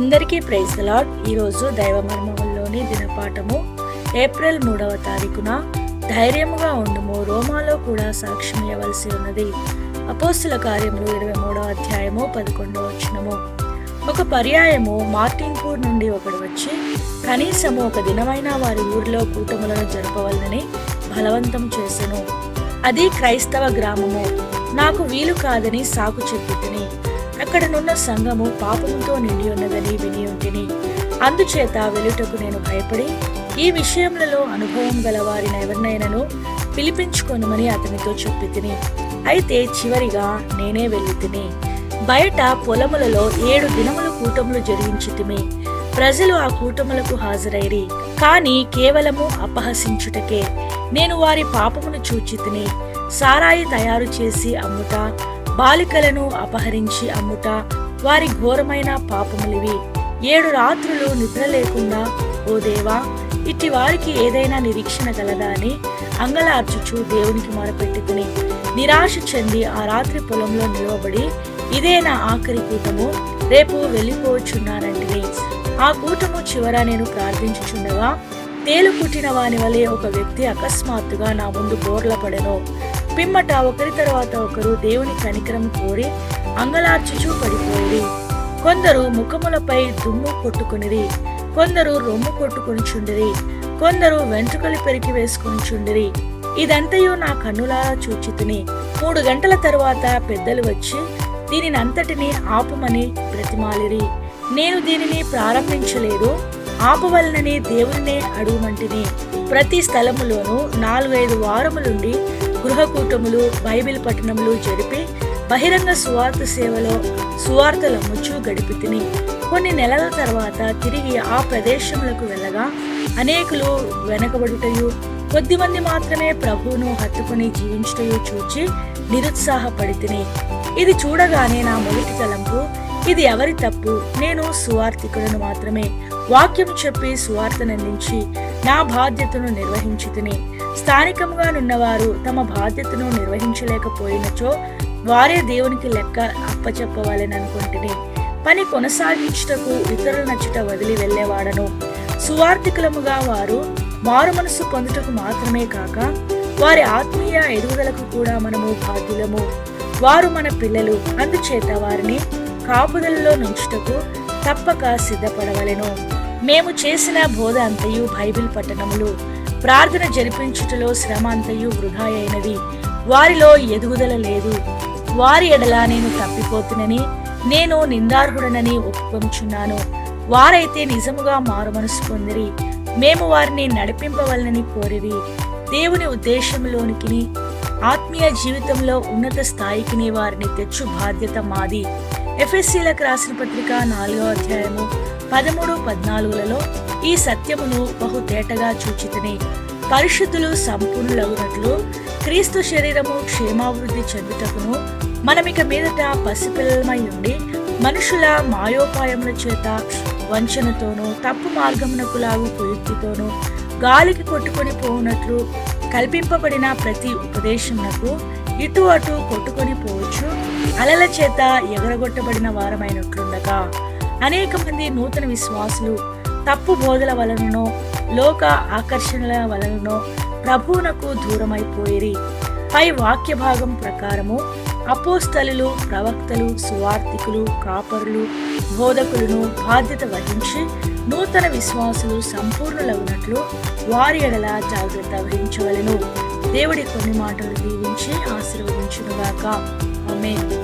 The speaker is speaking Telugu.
అందరికీ ప్రైజ్ లాడ్ ఈరోజు దైవ మర్మముల్లోని దినపాఠము. ఏప్రిల్ మూడవ తారీఖున ధైర్యముగా ఉండుము. రోమాలో కూడా సాక్ష్యం ఇవ్వవలసి ఉన్నది. అపోస్తుల కార్యములు ఇరవై మూడవ అధ్యాయము పదకొండవ వచనము. ఒక పర్యాయము మార్టిన్పూర్ నుండి ఒకడు వచ్చి కనీసము ఒక దినమైన వారి ఊరిలో కూటములను జరపవలనని బలవంతం చేసెను. అది క్రైస్తవ గ్రామము. నాకు వీలు కాదని సాకు చెప్పి అక్కడనున్న సంఘము పాపముతో నిండి ఉన్నదని విని ఉంటిని. అందుచేత వెలుటకు నేను భయపడి ఈ విషయములలో అనుభవం గల వారిని ఎవరినైనాను పిలిపించుకొనుమని అతనితో చెప్పి తిని అయితే చివరిగా నేనే వెళ్ళి తిని బయట పొలములలో ఏడు దినములు కూటములు జరిగించితిమి. ప్రజలు ఆ కూటములకు హాజరైరి. కాని కేవలము అపహసించుటకే నేను వారి పాపమును చూచి తిని సారాయి తయారు చేసి అమ్ముట బాలికలను అపహరించి అమ్ముట వారి ఘోరమైన పాపములివి. ఏడు రాత్రులు నిద్ర లేకుండా ఓ దేవా ఇట్టి వారికి ఏదైనా నిరీక్షణ గలదా అని అంగలార్చుచు దేవునికి మొరపెట్టుకుని నిరాశ చెంది ఆ రాత్రి పొలంలో నిలవబడి ఇదే నా ఆఖరి కూటము? రేపు వెళ్ళిపోవచ్చున్నానంటిని ఆ కూటము చివర నేను ప్రార్థించుచుండగా తేలు పుట్టిన వాని వలె ఒక వ్యక్తి అకస్మాత్తుగా నా ముందు బోర్ల పడెను పిమ్మట ఒకరి తర్వాత ఒకరు దేవుని కనికరం కోరి అంగలార్చుచూ పడిపోయి కొందరు ముఖములపై దుమ్ము కొట్టుకునిరి. కొందరు రొమ్ము కొట్టుకుని చుండిరి కొందరు వెంట్రుకలు పెరికి వేసుకుని చుండిరి ఇదంతయు నా కన్నులారా చూచితిని. మూడు గంటల తరువాత పెద్దలు వచ్చి దీనిని అంతటిని ఆపమని ప్రతిమాలిరి నేను దీనిని ప్రారంభించలేదు. ఆపవలనని దేవుడినే అడుగుమంటిని. ప్రతి స్థలములోనూ నాలుగైదు వారములుండి గృహకూటములు బైబిల్ పట్టణములు జరిపి బహిరంగ సువార్త సేవలో సువార్తలమ్ముచు గడిపి తిని కొన్ని నెలల తర్వాత తిరిగి ఆ ప్రదేశములకు వెళ్ళగా అనేకులు వెనకబడుటయు కొద్దిమంది మాత్రమే ప్రభువును హత్తుకుని జీవించుటయు చూచి నిరుత్సాహపడి తిని ఇది చూడగానే నా మొదటి తలంపు ఇది ఎవరి తప్పు? నేను సువార్థికులను మాత్రమే. వాక్యం చెప్పి సువార్తనందించి నా బాధ్యతను నిర్వహించుతుని. స్థానికంగా నున్నవారు తమ బాధ్యతను నిర్వహించలేకపోయినచో వారే దేవునికి లెక్క అప్పచెప్పవాలని అనుకుంటుని పని కొనసాగించుటకు ఇతరుల నచ్చుట వదిలి వెళ్ళేవాడను. సువార్థికులముగా వారు మారు మనసు పొందుటకు మాత్రమే కాక వారి ఆత్మీయ ఎదుగుదలకు కూడా మనము బాధ్యులము. వారు మన పిల్లలు అందుచేత వారిని కాపుదలలో నుంచుటకు తప్పక సిద్ధపడవలెను. మేము చేసిన బోధ అంతయు బైబిల్ పట్టణములు. ప్రార్థన జరిపించుటలో శ్రమ అంతయు వృధా అయినది. వారిలో ఎదుగుదల లేదు. వారి ఎడల నేను తప్పిపోతునని నేను నిందార్హుడనని ఒప్పుకొంచున్నాను. వారైతే నిజముగా మారుమనసు పొందిరి. మేము వారిని నడిపింపవలనని కోరివి దేవుని ఉద్దేశంలోనికి ఆత్మీయ జీవితంలో ఉన్నత స్థాయికిని వారిని తెచ్చు బాధ్యత మాది. ఎఫ్ఎస్సీలకు రాసిన పత్రిక నాలుగో అధ్యాయము పదమూడు పద్నాలుగులలో ఈ సత్యమును బహు తేటగా చూచితిని. పరిశుద్ధులు సంపూర్ణులగునట్లు క్రీస్తు శరీరము క్షేమాభివృద్ధి చెందుటకును మనమిక మీదట పసిపిల్లలమై ఉండి మనుషుల మాయోపాయముల చేత వంచనతోనూ తప్పు మార్గమునకు లాగు కుయుక్తితోనూ గాలికి కొట్టుకొని పోవునట్లు కల్పింపబడిన ప్రతి ఉపదేశమునకు ఇటు అటు కొట్టుకొని పోవచ్చు. అలల చేత ఎగరగొట్టబడిన వారమైనట్లుండగా. అనేక మంది నూతన విశ్వాసులు తప్పు బోధల వలననో లోక ఆకర్షణల వలననో ప్రభువునకు దూరమైపోయిరి. పై వాక్య భాగం ప్రకారము అపోస్తలు ప్రవక్తలు సువార్థికులు కాపరులు బోధకులను బాధ్యత వహించి నూతన విశ్వాసులు సంపూర్ణులవునట్లు వారి ఎడల జాగ్రత్త వహించవలను. దేవుడి కొన్ని మాటలు దీవించి ఆశీర్వదించునుగాక. ఆమె